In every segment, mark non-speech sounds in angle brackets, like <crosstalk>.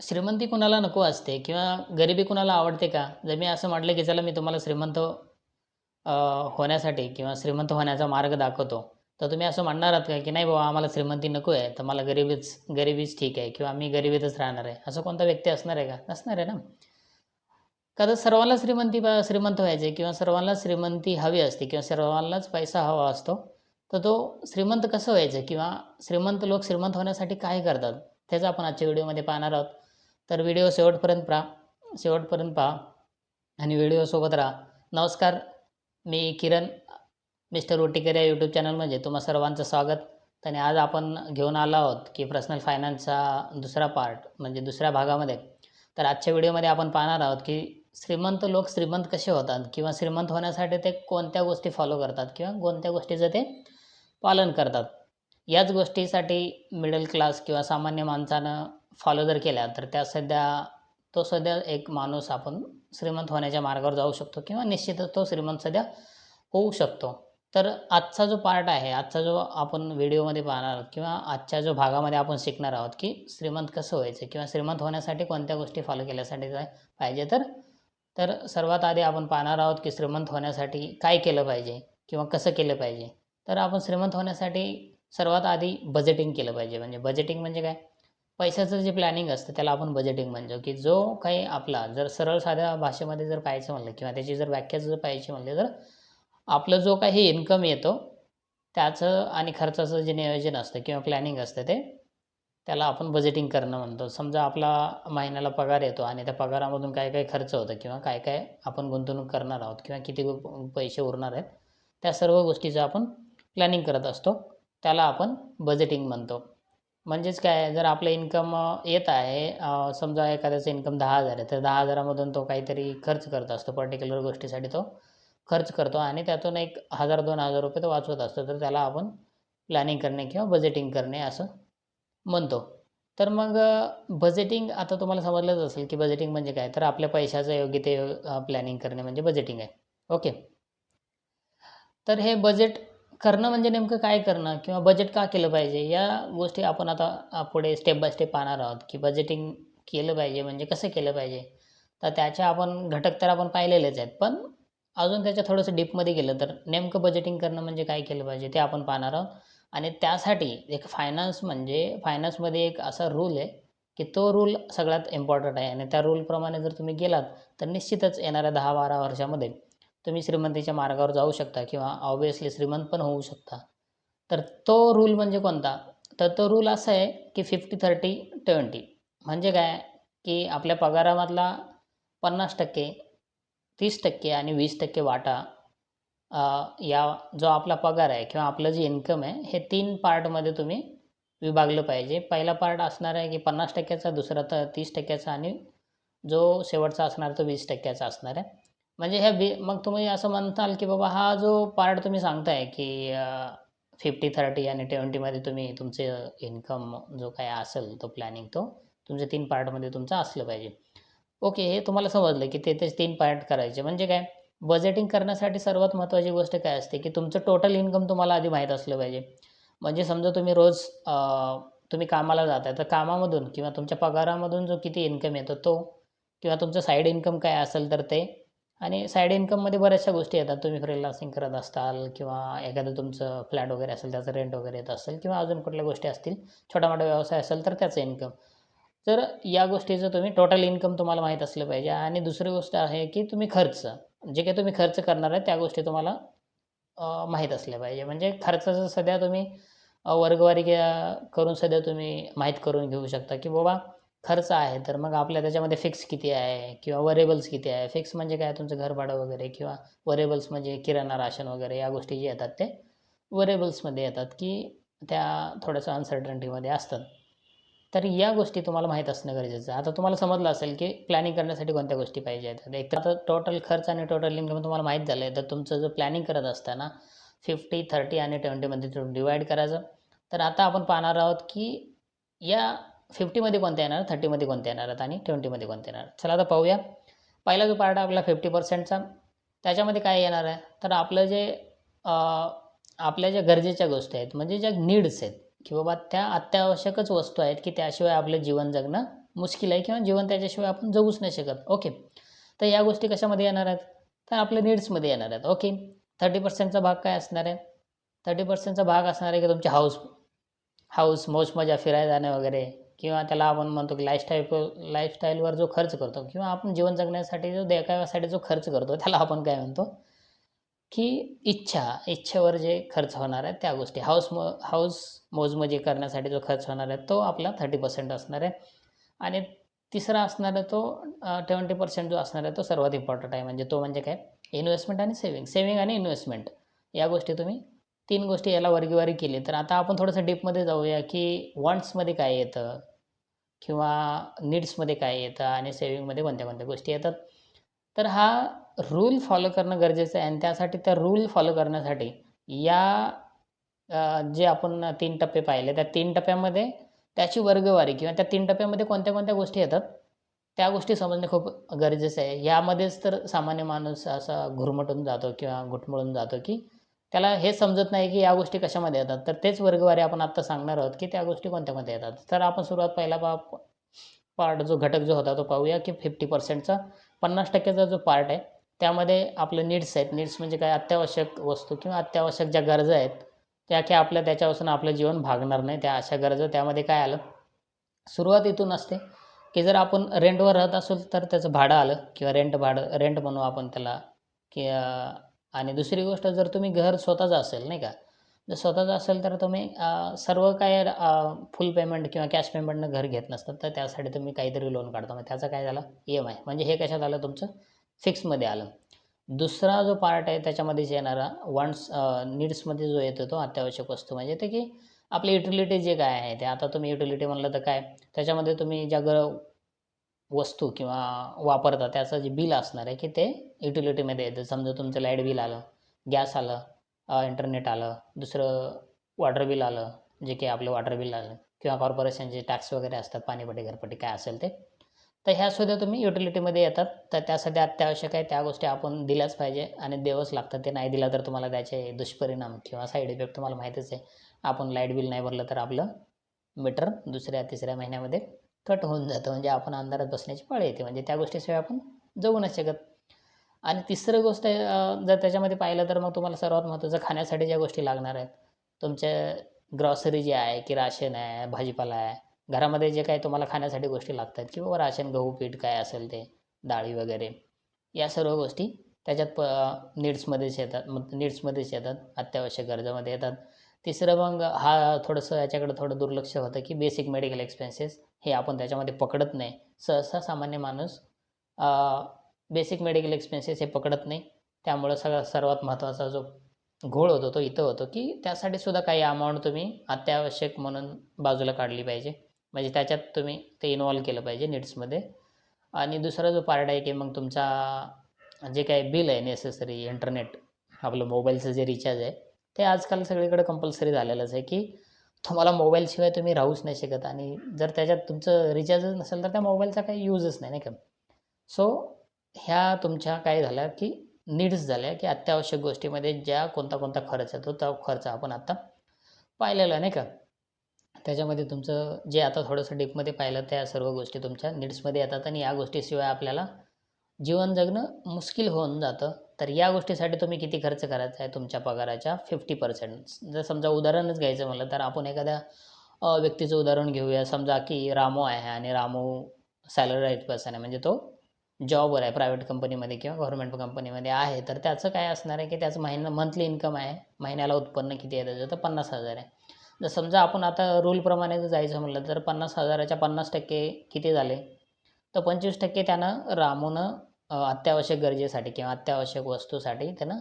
श्रीमंती कुणाला नको असते किंवा गरिबी कुणाला आवडते का? जर मी असं म्हटलं की चला मी तुम्हाला श्रीमंत होण्यासाठी किंवा श्रीमंत होण्याचा मार्ग दाखवतो तर तुम्ही असं म्हणणार आहात का की नाही बाबा आम्हाला श्रीमंती नको आहे तर मला गरिबीच गरिबीच ठीक आहे किंवा आम्ही गरिबीतच राहणार आहे. असं कोणता व्यक्ती असणार आहे का? नसणार आहे ना? का सर्वांना श्रीमंती श्रीमंत व्हायचे किंवा सर्वांना श्रीमंती हवी असते किंवा सर्वांनाच पैसा हवा असतो तर तो श्रीमंत कसं व्हायचं? किंवा श्रीमंत लोक श्रीमंत होण्यासाठी काय करतात? त्याचं आपण आजच्या व्हिडिओमध्ये पाहणार आहोत. तर व्हिडिओ शेवटपर्यंत पहा. शेवटपर्यंत पहा. आणि व्हिडिओसोबत राहा. नमस्कार. मी किरण मिस्टर ओटीकर या यूट्यूब चॅनलमध्ये तुम्हा सर्वांचं स्वागत. आणि आज आपण घेऊन आलो आहोत की पर्सनल फायनान्सचा दुसरा पार्ट म्हणजे दुसऱ्या भागामध्ये. तर आजच्या व्हिडिओमध्ये आपण पाहणार आहोत की श्रीमंत लोक श्रीमंत कसे होतात किंवा श्रीमंत होण्यासाठी ते कोणत्या गोष्टी फॉलो करतात किंवा कोणत्या गोष्टीचं ते पालन करतात. याच गोष्टीसाठी मिडल क्लास किंवा सामान्य माणसानं फॉलो जर केल्या तर त्या सध्या तो सध्या एक माणूस आपण श्रीमंत होण्याच्या मार्गावर जाऊ शकतो किंवा निश्चितच तो श्रीमंत सध्या होऊ शकतो. तर आजचा जो पार्ट आहे आजचा जो आपण व्हिडिओमध्ये पाहणार आहोत किंवा आजच्या जो भागामध्ये आपण शिकणार आहोत की श्रीमंत कसं व्हायचं किंवा श्रीमंत होण्यासाठी कोणत्या गोष्टी फॉलो केल्यासाठी पाहिजे तर तर सर्वात आधी आपण पाहणार आहोत की श्रीमंत होण्यासाठी काय केलं पाहिजे किंवा कसं केलं पाहिजे. तर आपण श्रीमंत होण्यासाठी सर्वात आधी बजेटिंग केलं पाहिजे. म्हणजे बजेटिंग म्हणजे काय? पैशाचं जे प्लॅनिंग असतं त्याला आपण बजेटिंग म्हणतो. की जो काही आपला जर सरळ साध्या भाषेमध्ये जर पाहायचं म्हणलं किंवा त्याची जर व्याख्या जर पाहायची म्हणली तर आपलं जो काही इन्कम येतो त्याचं आणि खर्चाचं जे नियोजन असतं किंवा प्लॅनिंग असतं ते त्याला आपण बजेटिंग करणं म्हणतो. समजा आपला महिन्याला पगार येतो आणि त्या पगारामधून काय काय खर्च होतं किंवा काय काय आपण गुंतवणूक करणार आहोत किंवा किती पैसे उरणार आहेत त्या सर्व गोष्टीचं आपण प्लॅनिंग करत असतो. त्याला आपण बजेटिंग म्हणतो. म्हणजेच काय जर आपलं इन्कम येत आहे समजा एखाद्याचं इन्कम दहा हजार आहे तर दहा हजारामधून तो काहीतरी खर्च करत असतो पर्टिक्युलर गोष्टीसाठी तो खर्च करतो आणि त्यातून एक हजार दोन हजार रुपये तो वाचवत असतो. तर त्याला आपण प्लॅनिंग करणे किंवा बजेटिंग करणे असं म्हणतो. तर मग बजेटिंग आता तुम्हाला समजलंच असेल की बजेटिंग म्हणजे काय? तर आपल्या पैशाचं योग्य ते प्लॅनिंग करणे म्हणजे बजेटिंग आहे. ओके तर हे बजेट करणं म्हणजे नेमकं काय करणं किंवा बजेट का केलं पाहिजे? या गोष्टी आपण आता पुढे स्टेप बाय स्टेप पाहणार आहोत की बजेटिंग केलं पाहिजे म्हणजे कसं केलं पाहिजे? तर त्याच्या आपण घटक तर आपण पाहिलेलेच आहेत पण अजून त्याच्या थोडंसं डीपमध्ये गेलं तर नेमकं बजेटिंग करणं म्हणजे काय केलं पाहिजे ते आपण पाहणार आहोत. आणि त्यासाठी एक फायनान्स म्हणजे फायनान्समध्ये एक असा रूल आहे की तो रूल सगळ्यात इम्पॉर्टंट आहे. आणि त्या रूलप्रमाणे जर तुम्ही गेलात तर निश्चितच येणाऱ्या दहा बारा वर्षामध्ये तुम्ही श्रीमंतीच्या मार्गावर जाऊ शकता किंवा ऑब्वियसली श्रीमंत पण होऊ शकता. तर तो रूल म्हणजे कोणता? तर तो रूल असा आहे की फिफ्टी थर्टी ट्वेंटी म्हणजे काय? की आपल्या पगारामधला पन्नास टक्के तीस टक्के आणि वीस टक्के वाटा या जो आपला पगार आहे किंवा आपलं जे इन्कम आहे हे तीन पार्टमध्ये तुम्ही विभागलं पाहिजे. पहिला पार्ट असणार आहे की पन्नास टक्क्याचा दुसरा तर तीस टक्क्याचा आणि जो शेवटचा असणार तो वीस टक्क्याचा असणार आहे. म्हणजे ह्या बी मग तुम्ही असं म्हणताल की बाबा हा जो पार्ट तुम्ही सांगताय की फिफ्टी थर्टी आणि ट्वेंटीमध्ये तुम्ही तुमचे इन्कम जो काय असेल तो प्लॅनिंग तो तुमच्या तीन पार्टमध्ये तुमचा असलं पाहिजे. ओके हे तुम्हाला समजलं की ते तेच तीन पार्ट करायचे. म्हणजे काय? बजेटिंग करण्यासाठी सर्वात महत्त्वाची गोष्ट काय असते की तुमचं टोटल इन्कम तुम्हाला आधी माहीत असलं पाहिजे. म्हणजे समजा तुम्ही रोज तुम्ही कामाला जाताय तर कामामधून किंवा तुमच्या पगारामधून जो किती इन्कम येतो तो किंवा तुमचं साईड इन्कम काय असेल तर ते आणि साईड इन्कममध्ये बऱ्याचशा गोष्टी येतात. तुम्ही फ्रीलान्सिंग करत असाल किंवा एखादं तुमचं फ्लॅट वगैरे असेल त्याचं रेंट वगैरे येत असेल किंवा अजून कुठल्या गोष्टी असतील छोटा मोठा व्यवसाय असेल तर त्याचं इन्कम तर या गोष्टीचं तुम्ही टोटल इन्कम तुम्हाला माहीत असलं पाहिजे. आणि दुसरी गोष्ट आहे की तुम्ही खर्च जे काही तुम्ही खर्च करणार आहे त्या गोष्टी तुम्हाला माहीत असल्या पाहिजे. म्हणजे खर्चाचं सध्या तुम्ही वर्गवारी करून सध्या तुम्ही माहीत करून घेऊ शकता की बाबा खर्च आहे तर मग आपल्या त्याच्यामध्ये फिक्स किती आहे किंवा वरेबल्स किती आहे? फिक्स म्हणजे काय? तुमचं घर भाडं वगैरे किंवा वरेबल्स म्हणजे किराणा राशन वगैरे या गोष्टी जे येतात ते वरेबल्समध्ये येतात की त्या थोड्याशा अनसर्टन्टीमध्ये असतात. तर या गोष्टी तुम्हाला माहीत असणं गरजेचं आहे. आता तुम्हाला समजलं असेल की प्लॅनिंग करण्यासाठी कोणत्या गोष्टी पाहिजे आहेत? एक तर आता टोटल खर्च आणि टोटल इन्कम तुम्हाला माहीत झालं आहे तर तुमचं जो प्लॅनिंग करत असताना फिफ्टी थर्टी आणि ट्वेंटीमध्ये तुम्ही डिवाईड करायचं. तर आता आपण पाहणार आहोत की या फिफ्टीमध्ये कोणत्या येणार? थर्टीमध्ये कोणत्या येणार? आहेत आणि ट्वेंटीमध्ये कोणत्या येणार? चला आता पाहूया. पहिला जो पार्ट आहे आपला फिफ्टी पर्सेंटचा. त्याच्यामध्ये काय येणार आहे? तर आपलं जे आपल्या ज्या गरजेच्या गोष्टी आहेत म्हणजे ज्या नीड्स आहेत की बाबा त्या अत्यावश्यकच वस्तू आहेत की त्याशिवाय आपलं जीवन जगणं मुश्किल आहे किंवा जीवन त्याच्याशिवाय आपण जगूच नाही शकत. ओके तर या गोष्टी कशामध्ये येणार आहेत? तर आपल्या नीड्समध्ये येणार आहेत. ओके थर्टी पर्सेंटचा भाग काय असणार आहे? थर्टी पर्सेंटचा भाग असणार आहे की तुमचे हाऊस हाऊस मौज मजा फिरायला जाणं वगैरे? किंवा त्याला आपण म्हणतो की लाईफस्टाईल लाईफस्टाईलवर जो खर्च करतो किंवा आपण जीवन जगण्यासाठी जो देखाव्यासाठी जो खर्च करतो त्याला आपण काय म्हणतो? की इच्छा इच्छेवर जे खर्च होणार आहे त्या गोष्टी. हाऊस मो हाऊस मोजमजे करण्यासाठी जो खर्च होणार आहे तो आपला थर्टी पर्सेंट असणार आहे. आणि तिसरा असणार आहे तो ट्वेंटी पर्सेंट जो असणार आहे तो सर्वात इम्पॉर्टंट आहे. म्हणजे तो म्हणजे काय? इन्व्हेस्टमेंट आणि सेविंग सेविंग आणि इन्व्हेस्टमेंट या गोष्टी तुम्ही तीन गोष्टी याला वर्गीवारी केली. तर आता आपण थोडंसं डीपमध्ये जाऊया की वॉन्ट्समध्ये काय येतं किंवा नीड्समध्ये काय येतं आणि सेविंगमध्ये कोणत्या कोणत्या गोष्टी येतात. तर हा रूल फॉलो करणं गरजेचं आहे आणि त्यासाठी त्या रूल फॉलो करण्यासाठी या जे आपण तीन टप्पे पाहिले त्या तीन टप्प्यामध्ये त्याची वर्गवारी किंवा त्या तीन टप्प्यामध्ये कोणत्या कोणत्या गोष्टी येतात त्या गोष्टी समजणे खूप गरजेचं आहे. यामध्येच तर सामान्य माणूस असा घुरमटून जातो किंवा घुटमळून जातो की त्याला हे समजत नाही की या गोष्टी कशामध्ये येतात. तर तेच वर्गवारी आपण आत्ता सांगणार आहोत की त्या गोष्टी कोणत्यामध्ये येतात. तर आपण सुरुवात पहिला पा पार्ट जो घटक जो होता तो पाहूया की फिफ्टी पर्सेंटचा पन्नास टक्क्याचा जो पार्ट आहे त्यामध्ये आपलं नीड्स आहेत. नीड्स म्हणजे काय? अत्यावश्यक वस्तू किंवा अत्यावश्यक ज्या गरजा आहेत त्या की आपल्या त्याच्यापासून आपलं जीवन भागणार नाही. त्या अशा गरजा त्यामध्ये काय आलं? सुरुवात इथून असते की जर आपण रेंटवर राहत असेल तर त्याचं भाडं आलं किंवा रेंट भाडं रेंट म्हणू आपण त्याला. की आणि दुसरी गोष्ट जर तुम्ही घर स्वतःचं असेल नाही का? जर स्वतःचं असेल तर तुम्ही सर्व काय फुल पेमेंट किंवा कॅश पेमेंटनं घर घेत नसतात. तर त्यासाठी तुम्ही काहीतरी लोन काढता. मग त्याचा काय झाला? ई एम आय म्हणजे हे कशात आलं तुमचं? फिक्समध्ये आलं. दुसरा जो पार्ट आहे त्याच्यामध्येच येणारा वॉन्ट्स नीड्समध्ये जो येतो तो अत्यावश्यक वस्तू म्हणजे ते की आपली युटिलिटी जे काय आहे ते. आता तुम्ही युटिलिटी म्हणलं तर काय? त्याच्यामध्ये तुम्ही ज्या ग वस्तू किंवा वापरता त्याचं जे बिल असणार आहे की ते युटिलिटीमध्ये येतं. समजा तुमचं लाइट बिल आलं गॅस आलं इंटरनेट आलं दुसरं वॉटर बिल आलं जे काही आपलं वॉटर बिल आलं किंवा कॉर्पोरेशनचे टॅक्स वगैरे असतात पाणीपट्टी घरपट्टी काय असेल ते तर ह्या सुद्धा तुम्ही युटिलिटीमध्ये येतात. तर त्यासाठी अत्यावश्यक आहे त्या गोष्टी आपण दिल्याच पाहिजे आणि देवच लागतं ते नाही दिला तर तुम्हाला त्याचे दुष्परिणाम किंवा साईड इफेक्ट तुम्हाला माहितीच आहे. आपण लाइट बिल नाही भरलं तर आपलं मीटर दुसऱ्या तिसऱ्या महिन्यामध्ये कट होऊन जातं. म्हणजे आपण अंधारात बसण्याची पाळी येते. म्हणजे त्या गोष्टीशिवाय आपण जगू नाही शकत. आणि तिसरं गोष्ट आहे, जर त्याच्यामध्ये पाहिलं तर मग तुम्हाला सर्वात महत्त्वाचं खाण्यासाठी ज्या गोष्टी लागणार आहेत. तुमच्या ग्रॉसरी जे आहे की राशन आहे भाजीपाला आहे घरामध्ये जे काही तुम्हाला खाण्यासाठी गोष्टी लागतात किंवा राशन गहू पीठ काय असेल ते डाळी वगैरे या सर्व गोष्टी त्याच्यात प नीड्समध्येच येतात. मग नीड्समध्येच येतात. अत्यावश्यक गरजामध्ये येतात. तिसरं मग हा थोडंसं याच्याकडे थोडं दुर्लक्ष होतं की बेसिक मेडिकल एक्सपेन्सेस हे आपण त्याच्यामध्ये पकडत नाही. सहसा सामान्य माणूस बेसिक मेडिकल एक्सपेन्सेस हे पकडत नाही. त्यामुळं सगळा सर्वात महत्त्वाचा जो घोळ होतो तो इथं होतो की त्यासाठी सुद्धा काही अमाऊंट तुम्ही अत्यावश्यक म्हणून बाजूला काढली पाहिजे. म्हणजे त्याच्यात तुम्ही ते इन्वॉल्व केलं पाहिजे नीड्समध्ये आणि दुसरा जो पार्ट आहे की मग तुमचा जे काही बिल आहे नेसेसरी इंटरनेट आपलं मोबाईलचं जे रिचार्ज आहे ते आजकाल सगळीकडे कंपल्सरी झालेलंच आहे की तुम्हाला मोबाईलशिवाय तुम्ही राहूच नाही शकत आणि जर त्याच्यात तुमचं रिचार्जच नसेल तर त्या मोबाईलचा काही यूजच नाही नाही का? सो ह्या तुमच्या काय झाल्या की नीड्स झाल्या की अत्यावश्यक गोष्टीमध्ये ज्या कोणता कोणता खर्च येतो तो खर्च आपण आता पाहिलेला नाही का? त्याच्यामध्ये तुमचं जे आता थोडंसं डीपमध्ये पाहिलं त्या सर्व गोष्टी तुमच्या नीड्समध्ये येतात आणि या गोष्टीशिवाय आपल्याला जीवन जगणं मुश्किल होऊन जातं. तर या गोष्टीसाठी तुम्ही किती खर्च करायचा आहे तुमच्या पगाराच्या? फिफ्टी पर्सेंट जर समजा उदाहरणच घ्यायचं म्हणलं तर आपण एखाद्या व्यक्तीचं उदाहरण घेऊया. समजा की रामो आहे आणि रामो सॅलराईज पर्सन आहे. म्हणजे तो जॉबवर आहे प्रायव्हेट कंपनीमध्ये किंवा गव्हर्मेंट कंपनीमध्ये आहे. तर त्याचं काय असणार आहे की त्याचं महिना मंथली इन्कम आहे. महिन्याला उत्पन्न किती आहे त्याचं? तर पन्नास हजार आहे. जर समजा आपण आता रूलप्रमाणे जर जायचं म्हटलं तर पन्नास हजाराच्या पन्नास टक्के किती झाले? तर पंचवीस टक्के त्यानं रामोनं अत्यावश्यक गरजेसाठी किंवा अत्यावश्यक वस्तूसाठी त्यानं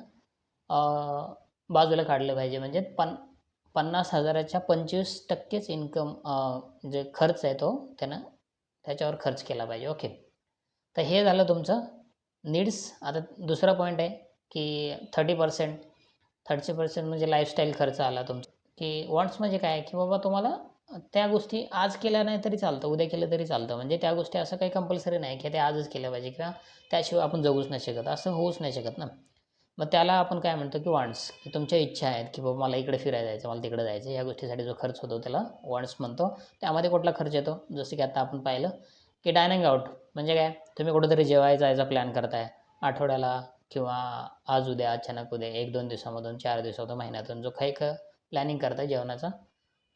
बाजूला काढलं पाहिजे. म्हणजे पन पन्नास हजाराच्या पंचवीस टक्केच इन्कम जे खर्च आहे तो त्यानं त्याच्यावर खर्च केला पाहिजे. ओके. तर हे झालं तुमचं नीड्स आता दुसरा पॉईंट आहे की थर्टी पर्सेंट थर्टी पर्सेंट म्हणजे लाईफस्टाईल खर्च आला तुमचा. की वॉन्ट्स म्हणजे काय? की बाबा तुम्हाला त्या गोष्टी आज केल्या नाही तरी चालतं उद्या केलं तरी चालतं. म्हणजे त्या गोष्टी असं काही कंपल्सरी नाही की ते आजच केलं पाहिजे किंवा त्याशिवाय आपण जगूच नाही शकत. असं होऊच नाही शकत ना. मग त्याला आपण काय म्हणतो की वॉन्ट्स की तुमच्या इच्छा आहेत की बाबा मला इकडे फिरायला जायचं मला तिकडे जायचं या गोष्टीसाठी जो खर्च होतो त्याला वॉन्ट्स म्हणतो. त्यामध्ये कुठला खर्च येतो? जसं की आता आपण पाहिलं की डायनिंग आउट म्हणजे काय? तुम्ही कुठेतरी जेवायला जायचा प्लॅन करताय. आठवड्याला किंवा आज उद्या अचानक उद्या एक दोन दिवसामधून चार दिवसातून महिन्यातून जो काही प्लॅनिंग करताय जेवणाचा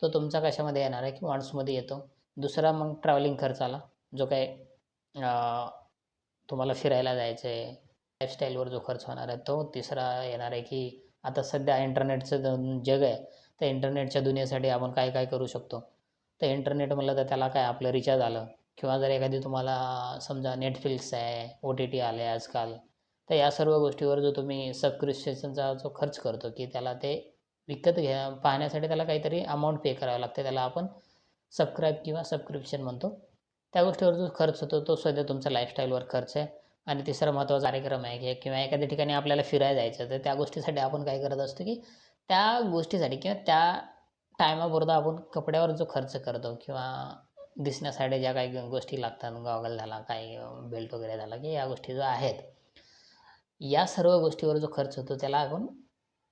तो तुमचा कशामध्ये येणार आहे की वॉन्ट्समध्ये येतो? दुसरा मग ट्रॅव्हलिंग खर्च आला जो काही तुम्हाला फिरायला जायचं आहे लाईफस्टाईलवर जो खर्च होणार आहे तो तिसरा येणार आहे की आता सध्या इंटरनेटचं जग आहे तर इंटरनेटच्या दुनियेसाठी आपण काय काय करू शकतो? तर इंटरनेट म्हणलं तर त्याला काय आपलं रिचार्ज आलं? किंवा जर एखादी तुम्हाला समजा नेटफ्लिक्स आहे ओ टी टी आले आजकाल तर या सर्व गोष्टीवर जो तुम्ही सबस्क्रिप्शनचा जो खर्च करतो की त्याला ते विकत घ्या. पाहण्यासाठी त्याला काहीतरी अमाऊंट पे करावं लागते त्याला आपण सबस्क्राईब किंवा सबस्क्रिप्शन म्हणतो. त्या गोष्टीवर जो खर्च होतो तो सध्या तुमचा लाईफस्टाईलवर खर्च आहे. आणि तिसरा महत्त्वाचा कार्यक्रम आहे की किंवा एखाद्या ठिकाणी आपल्याला फिरायला जायचं तर त्या गोष्टीसाठी आपण काय करत असतो की त्या गोष्टीसाठी किंवा त्या टायमापुरता आपण कपड्यावर जो खर्च करतो किंवा दिसण्यासाठी ज्या काही गोष्टी लागतात गॉगल झाला काही बेल्ट वगैरे झाला की या गोष्टी जो आहेत या सर्व गोष्टीवर जो खर्च होतो त्याला आपण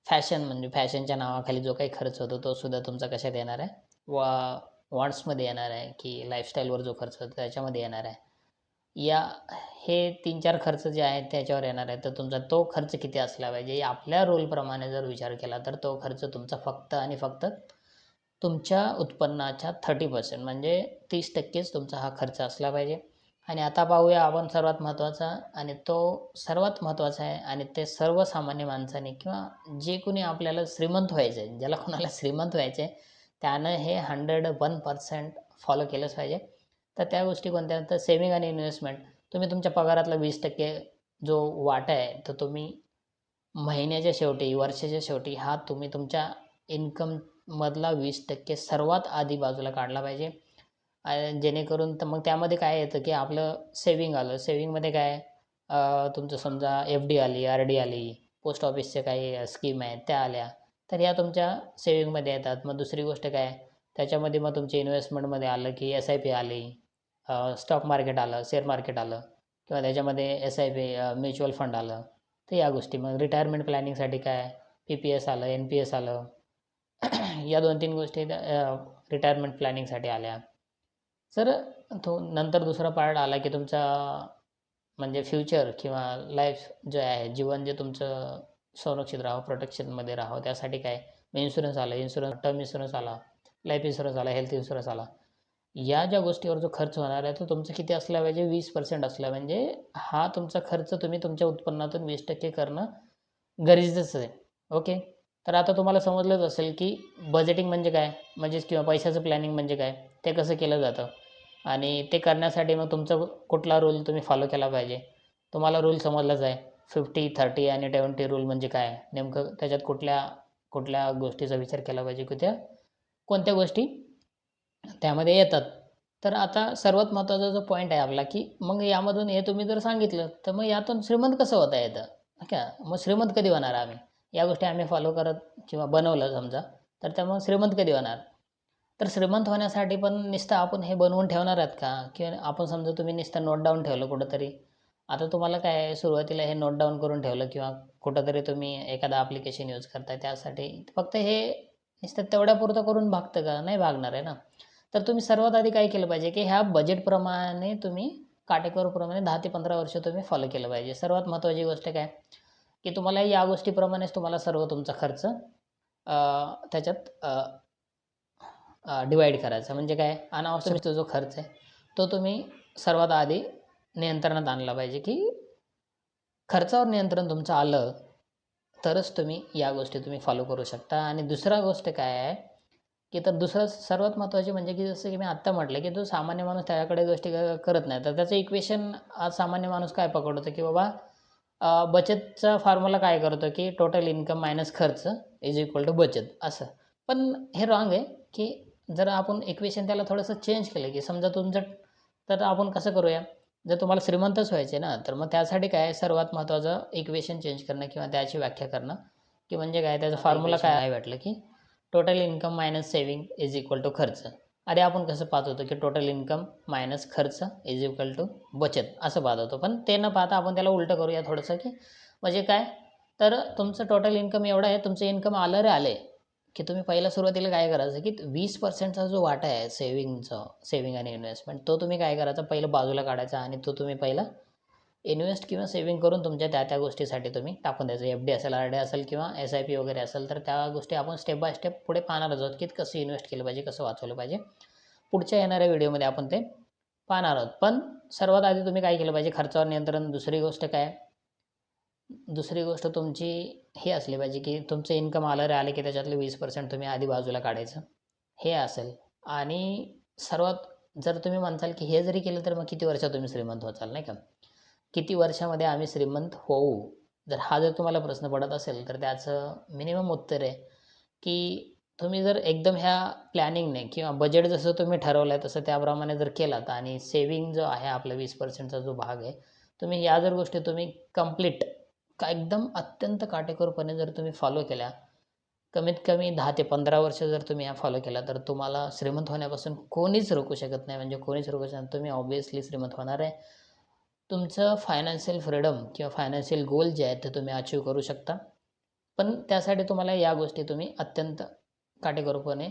फॅशन म्हणजे फॅशनच्या नावाखाली जो काही खर्च होतो तो सुद्धा तुमचा कशात येणार आहे? वा वॉन्ट्समध्ये येणार आहे की लाईफस्टाईलवर जो खर्च होतो त्याच्यामध्ये येणार आहे? या हे तीन चार खर्च जे आहेत त्याच्यावर येणार आहे. तर तुमचा तो खर्च किती असला पाहिजे? या आपल्या रोलप्रमाणे जर विचार केला तर तो खर्च तुमचा फक्त आणि फक्त तुमच्या उत्पन्नाच्या थर्टी पर्सेंट म्हणजे तीस टक्केच तुमचा हा खर्च असला पाहिजे. आणि आता पाहूया आपण सर्वात महत्त्वाचा आणि तो सर्वात महत्त्वाचा आहे आणि ते सर्वसामान्य माणसाने किंवा जे कोणी आपल्याला श्रीमंत व्हायचं आहे ज्याला कोणाला श्रीमंत व्हायचं आहे त्यानं हे हंड्रेड वन पर्सेंट फॉलो केलंच पाहिजे. तर त्या गोष्टी कोणत्या? तर सेविंग आणि इन्व्हेस्टमेंट तुम्ही तुमच्या पगारातला वीस टक्के जो वाटा आहे तर तुम्ही महिन्याच्या शेवटी वर्षाच्या शेवटी हा तुम्ही तुमच्या इन्कममधला वीस टक्के सर्वात आधी बाजूला काढला पाहिजे. आणि जेणेकरून तर मग त्यामध्ये काय येतं की आपलं सेविंग आलं. सेविंगमध्ये काय तुमचं समजा एफ डी आली आर डी आली पोस्ट ऑफिसच्या काही स्कीम आहेत त्या आल्या. तर या तुमच्या सेविंगमध्ये येतात. मग दुसरी गोष्ट काय त्याच्यामध्ये मग तुमच्या इन्व्हेस्टमेंटमध्ये आलं की एस आय पी आली स्टॉक मार्केट आलं शेअर मार्केट आलं किंवा त्याच्यामध्ये S I P mutual fund आलं. तर या गोष्टी. मग रिटायरमेंट प्लॅनिंगसाठी काय पी पी एस आलं एन पी एस आलं. <clears throat> या दोन तीन गोष्टी रिटायरमेंट प्लॅनिंगसाठी आल्या. सर तो नंतर दुसरा पार्ट आला की तुमचा म्हणजे फ्युचर किंवा लाईफ जे आहे जीवन जे तुमचं संरक्षित राहावं प्रोटेक्शनमध्ये राहावं त्यासाठी काय? मग इन्शुरन्स आलं इन्शुरन्स टर्म इन्शुरन्स आला लाईफ इन्शुरन्स आला हेल्थ इन्शुरन्स आला. या ज्या गोष्टीवर जो खर्च होणार आहे तो तुमचं किती असला पाहिजे? वीस पर्सेंट असला म्हणजे हा तुमचा खर्च तुम्ही तुमच्या उत्पन्नातून वीस टक्के करणं गरजेचंच आहे. ओके? तर आता तुम्हाला समजलंच असेल की बजेटिंग म्हणजे काय? म्हणजेच किंवा पैशाचं प्लॅनिंग म्हणजे काय? ते कसं केलं जातं? आणि ते करण्यासाठी मग तुमचं कुठला रूल तुम्ही फॉलो केला पाहिजे? तुम्हाला रूल समजलाच आहे. फिफ्टी थर्टी आणि ट्वेंटी रूल म्हणजे काय? नेमकं त्याच्यात कुठल्या कुठल्या गोष्टीचा विचार केला पाहिजे की त्या कोणत्या गोष्टी त्यामध्ये येतात? तर आता सर्वात महत्त्वाचा जो पॉईंट आहे आपला की मग यामधून हे तुम्ही जर सांगितलं तर मग यातून श्रीमंत कसं होता येतं? का मग श्रीमंत कधी होणार आम्ही? या गोष्टी आम्ही फॉलो करत किंवा बनवलं समजा तर त्यामुळे श्रीमंत कधी होणार? तर श्रीमंत होण्यासाठी पण नुसतं आपण हे बनवून ठेवणार आहात का? किंवा आपण समजा तुम्ही नुसतं नोट डाऊन ठेवलं कुठंतरी. आता तुम्हाला काय आहे, सुरुवातीला हे नोट डाऊन करून ठेवलं किंवा कुठंतरी तुम्ही एखादं ॲप्लिकेशन यूज करताय त्यासाठी. फक्त हे नुसतं तेवढ्यापुरतं करून भागतं का? नाही भागणार आहे ना? तर तुम्ही सर्वात आधी काय केलं पाहिजे की ह्या बजेटप्रमाणे तुम्ही काटेकोरप्रमाणे दहा ते पंधरा वर्ष तुम्ही फॉलो केलं पाहिजे. सर्वात महत्त्वाची गोष्ट काय? की तुम्हाला या गोष्टीप्रमाणेच तुम्हाला सर्व तुमचा खर्च त्याच्यात डिवाईड करायचा. म्हणजे काय? अनावश्यक जो खर्च आहे तो तुम्ही सर्वात आधी नियंत्रणात आणला पाहिजे की खर्चावर नियंत्रण तुमचं आलं तरच तुम्ही या गोष्टी तुम्ही फॉलो करू शकता. आणि दुसरा गोष्ट काय आहे की तर दुसरं सर्वात महत्त्वाचे म्हणजे की जसं की मी आत्ता म्हटलं की जो सामान्य माणूस त्याकडे गोष्टी करत नाही तर त्याचं इक्वेशन आज सामान्य माणूस काय पकडतो की बाबा बचतचा फॉर्म्युला काय करतो की टोटल इन्कम मायनस खर्च इज इक्वल टू बचत असं. पण हे रॉंग आहे की जर आपण इक्वेशन त्याला थोडंसं चेंज केलं की समजा तुमचं तर आपण कसं करूया? जर तुम्हाला श्रीमंतच व्हायचे ना तर मग त्यासाठी काय सर्वात महत्त्वाचं इक्वेशन चेंज करणं किंवा त्याची व्याख्या करणं. की म्हणजे काय? त्याचा फॉर्म्युला काय? आहे वाटलं की total income minus saving is equal to खर्च. अरे आपण कसं पाहत होतो की टोटल इन्कम मायनस खर्च इज इक्वल टू बचत असं पाहत होतो. पण ते न पाहता आपण त्याला उलटं करूया थोडंसं की म्हणजे काय? तर तुमचं टोटल इन्कम एवढं आहे तुमचं इन्कम आलं रे आले की तुम्ही पहिला सुरुवातीला काय करायचं की वीस पर्सेंटचा जो वाटा आहे सेविंगचं सेविंग आणि इन्व्हेस्टमेंट तो तुम्ही काय करायचा पहिलं बाजूला काढायचा आणि तो तुम्ही पहिला इन्व्हेस्ट किंवा सेविंग करून तुमच्या त्या त्या गोष्टीसाठी तुम्ही टाकून द्यायचं. एफ डी असेल आर डी असेल किंवा एस आय पी वगैरे असेल तर त्या गोष्टी आपण स्टेप बाय स्टेप पुढे पाहणारच आहोत की कसं इन्व्हेस्ट केलं पाहिजे कसं वाचवलं पाहिजे. पुढच्या येणाऱ्या व्हिडिओमध्ये आपण ते पाहणार आहोत. पण सर्वात आधी तुम्ही काय केलं पाहिजे खर्चावर नियंत्रण दुसरी गोष्ट काय? दुसरी गोष्ट तुमची हे असली पाहिजे की तुमचं इन्कम आलं रे आले की त्याच्यातले वीस पर्सेंट तुम्ही आधी बाजूला काढायचं. हे असेल. आणि सर्वात जर तुम्ही म्हणताल की हे जरी केलं तर मग किती वर्षात तुम्ही श्रीमंत होताल नाही का? किती वर्षामध्ये आम्ही श्रीमंत होऊ? जर हा जर तुम्हाला प्रश्न पडत असेल तर त्याचं मिनिमम उत्तर आहे की तुम्ही जर एकदम ह्या प्लॅनिंगने किंवा बजेट जसं तुम्ही ठरवलं आहे तसं त्याप्रमाणे जर केलात आणि सेविंग जो आहे आपला वीस पर्सेंटचा जो भाग आहे तुम्ही या जर गोष्टी तुम्ही कंप्लीट का एकदम अत्यंत काटेकोरपणे जर तुम्ही फॉलो केल्या कमीत कमी दहा ते पंधरा वर्ष जर तुम्ही या फॉलो केला तर तुम्हाला श्रीमंत होण्यापासून कोणीच रोखू शकत नाही. म्हणजे कोणीच रोखू शकत नाही. तुम्ही ऑब्वियसली श्रीमंत होणार आहे. तुमचं फायनान्शियल फ्रीडम किंवा फायनान्शियल गोल जे आहेत ते तुम्ही अचीव करू शकता. पण त्यासाठी तुम्हाला या गोष्टी तुम्ही अत्यंत काटेकोरपणे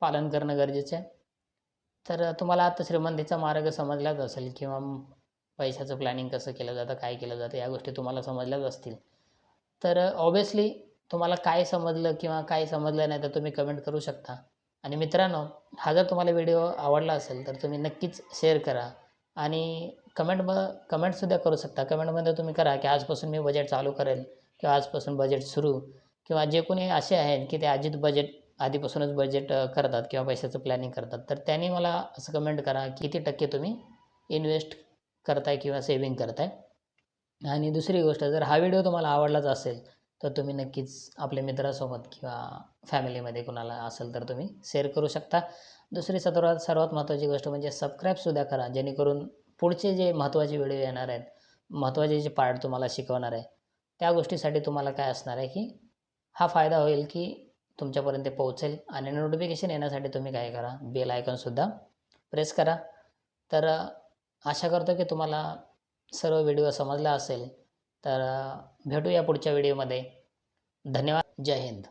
पालन करणं गरजेचं आहे. तर तुम्हाला आता श्रीमंतीचा मार्ग समजलाच असेल किंवा पैशाचं प्लॅनिंग कसं केलं जातं काय केलं जातं या गोष्टी तुम्हाला समजल्याच असतील. तर ऑब्वियसली तुम्हाला काय समजलं किंवा काय समजलं नाही तर तुम्ही कमेंट करू शकता. आणि मित्रांनो हा जर तुम्हाला व्हिडिओ आवडला असेल तर तुम्ही नक्कीच शेअर करा. आणि कमेंट ब कमेंटसुद्धा करू शकता. कमेंटमध्ये तुम्ही करा की आजपासून मी बजेट चालू करेल किंवा आजपासून बजेट सुरू. किंवा जे कोणी असे आहेत की ते अजित बजेट आधीपासूनच बजेट करतात किंवा पैशाचं प्लॅनिंग करतात. तर त्यांनी मला असं कमेंट करा किती टक्के तुम्ही इन्व्हेस्ट करताय किंवा सेविंग करताय. आणि दुसरी गोष्ट जर हा व्हिडिओ तुम्हाला आवडलाच असेल तर तुम्ही नक्कीच आपल्या मित्रासोबत किंवा फॅमिलीमध्ये कोणाला असेल तर तुम्ही शेअर करू शकता. दुसरी सर्वात सर्वात महत्त्वाची गोष्ट म्हणजे सबस्क्राईबसुद्धा करा जेणेकरून पुढचे जे महत्त्वाचे व्हिडिओ येणार आहेत महत्त्वाचे जे पार्ट तुम्हाला शिकवणार आहे त्या गोष्टीसाठी तुम्हाला काय असणार आहे की हा फायदा होईल की तुमच्यापर्यंत पोहोचेल आणि नोटिफिकेशन येण्यासाठी तुम्ही काय करा बेल आयकॉनसुद्धा प्रेस करा. तर आशा करतो की तुम्हाला सर्व व्हिडिओ समजला असेल. तर भेटूया पुढच्या व्हिडिओमध्ये. धन्यवाद. जय हिंद.